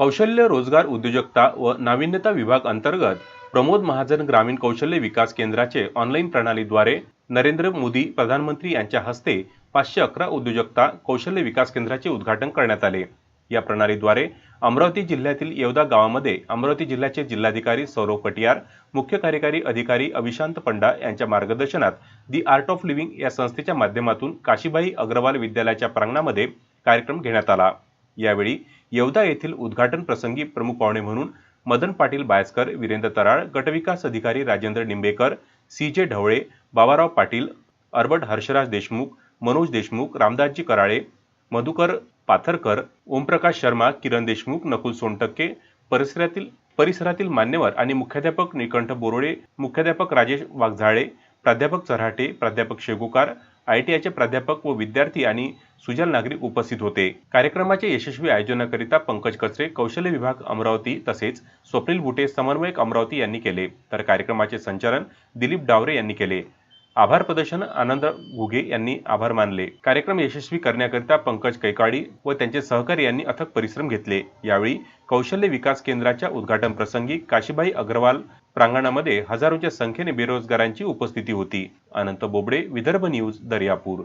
कौशल्य रोजगार उद्योजकता व नाविन्यता विभाग अंतर्गत प्रमोद महाजन ग्रामीण कौशल्य विकास केंद्राचे ऑनलाईन प्रणालीद्वारे नरेंद्र मोदी प्रधानमंत्री यांच्या हस्ते पाचशे अकरा उद्योजकता कौशल्य विकास केंद्राचे उद्घाटन करण्यात आले. या प्रणालीद्वारे अमरावती जिल्ह्यातील येवदा गावामध्ये अमरावती जिल्ह्याचे जिल्हाधिकारी सौरव कटियार मुख्य कार्यकारी अधिकारी अविशांत पंडा यांच्या मार्गदर्शनात दी आर्ट ऑफ लिव्हिंग या संस्थेच्या माध्यमातून काशीबाई अग्रवाल विद्यालयाच्या प्रांगणामध्ये कार्यक्रम घेण्यात आला. यावेळी येवदा येथील उद्घाटन प्रसंगी प्रमुख पाहुणे म्हणून मदन पाटील बायस्कर वीरेंद्र तराळ गटविकास अधिकारी राजेंद्र निंबेकर सी जे ढवळे बाबाराव पाटील अर्बट हर्षराज देशमुख मनोज देशमुख रामदासजी कराळे मधुकर पाथरकर ओमप्रकाश शर्मा किरण देशमुख नकुल सोनटक्के परिसरातील परिसरातील मान्यवर आणि मुख्याध्यापक निकंठ बोरोडे मुख्याध्यापक राजेश वाघझाळे प्राध्यापक चऱ्हाटे प्राध्यापक शेगुकार आय टी आयचे प्राध्यापक व विद्यार्थी आणि सुजल नागरिक उपस्थित होते. कार्यक्रमाचे यशस्वी आयोजनाकरिता पंकज कचरे कौशल्य विभाग अमरावती तसेच स्वप्नील बुटे समन्वयक अमरावती यांनी केले. तर कार्यक्रमाचे संचालन दिलीप डावरे यांनी केले. आभार प्रदर्शन आनंद घुगे यांनी आभार मानले. कार्यक्रम यशस्वी करण्याकरिता पंकज कैकाडी व त्यांचे सहकारी यांनी अथक परिश्रम घेतले. यावेळी कौशल्य विकास केंद्राच्या उद्घाटन प्रसंगी काशीबाई अग्रवाल प्रांगणामध्ये हजारोच्या संख्येने बेरोजगारांची उपस्थिती होती. अनंत बोबडे विदर्भ न्यूज दर्यापूर.